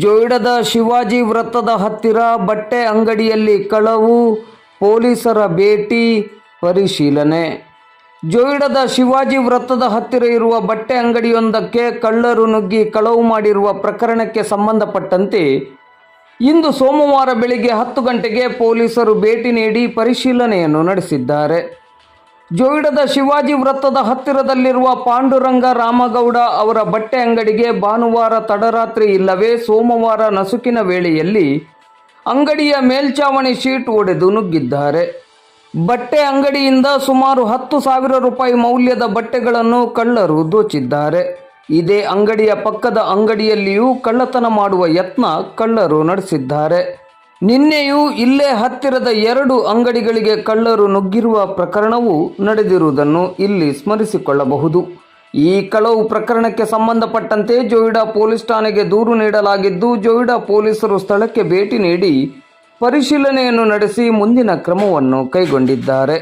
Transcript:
ಜೋಯಿಡದ ಶಿವಾಜಿ ವೃತ್ತದ ಹತ್ತಿರ ಬಟ್ಟೆ ಅಂಗಡಿಯಲ್ಲಿ ಕಳವು, ಪೊಲೀಸರ ಭೇಟಿ, ಪರಿಶೀಲನೆ. ಜೋಯಿಡದ ಶಿವಾಜಿ ವೃತ್ತದ ಹತ್ತಿರ ಇರುವ ಬಟ್ಟೆ ಅಂಗಡಿಯೊಂದಕ್ಕೆ ಕಳ್ಳರು ನುಗ್ಗಿ ಕಳವು ಮಾಡಿರುವ ಪ್ರಕರಣಕ್ಕೆ ಸಂಬಂಧಪಟ್ಟಂತೆ ಇಂದು ಸೋಮವಾರ ಬೆಳಿಗ್ಗೆ ಹತ್ತು ಗಂಟೆಗೆ ಪೊಲೀಸರು ಭೇಟಿ ನೀಡಿ ಪರಿಶೀಲನೆಯನ್ನು ನಡೆಸಿದ್ದಾರೆ. ಜೋಯಿಡದ ಶಿವಾಜಿ ವೃತ್ತದ ಹತ್ತಿರದಲ್ಲಿರುವ ಪಾಂಡುರಂಗ ರಾಮಗೌಡ ಅವರ ಬಟ್ಟೆ ಅಂಗಡಿಗೆ ಭಾನುವಾರ ತಡರಾತ್ರಿ ಇಲ್ಲವೇ ಸೋಮವಾರ ನಸುಕಿನ ವೇಳೆಯಲ್ಲಿ ಅಂಗಡಿಯ ಮೇಲ್ಚಾವಣಿ ಶೀಟ್ ಒಡೆದು ನುಗ್ಗಿದ್ದಾರೆ. ಬಟ್ಟೆ ಅಂಗಡಿಯಿಂದ ಸುಮಾರು ಹತ್ತು ಸಾವಿರ ರೂಪಾಯಿ ಮೌಲ್ಯದ ಬಟ್ಟೆಗಳನ್ನು ಕಳ್ಳರು ದೋಚಿದ್ದಾರೆ. ಇದೇ ಅಂಗಡಿಯ ಪಕ್ಕದ ಅಂಗಡಿಯಲ್ಲಿಯೂ ಕಳ್ಳತನ ಮಾಡುವ ಯತ್ನ ಕಳ್ಳರು ನಡೆಸಿದ್ದಾರೆ. ನಿನ್ನೆಯೂ ಇಲ್ಲೇ ಹತ್ತಿರದ ಎರಡು ಅಂಗಡಿಗಳಿಗೆ ಕಳ್ಳರು ನುಗ್ಗಿರುವ ಪ್ರಕರಣವು ನಡೆದಿರುವುದನ್ನು ಇಲ್ಲಿ ಸ್ಮರಿಸಿಕೊಳ್ಳಬಹುದು. ಈ ಕಳವು ಪ್ರಕರಣಕ್ಕೆ ಸಂಬಂಧಪಟ್ಟಂತೆ ಜೋಯಿಡಾ ಪೊಲೀಸ್ ಠಾಣೆಗೆ ದೂರು ನೀಡಲಾಗಿದ್ದು, ಜೋಯಿಡಾ ಪೊಲೀಸರು ಸ್ಥಳಕ್ಕೆ ಭೇಟಿ ನೀಡಿ ಪರಿಶೀಲನೆಯನ್ನು ನಡೆಸಿ ಮುಂದಿನ ಕ್ರಮವನ್ನು ಕೈಗೊಂಡಿದ್ದಾರೆ.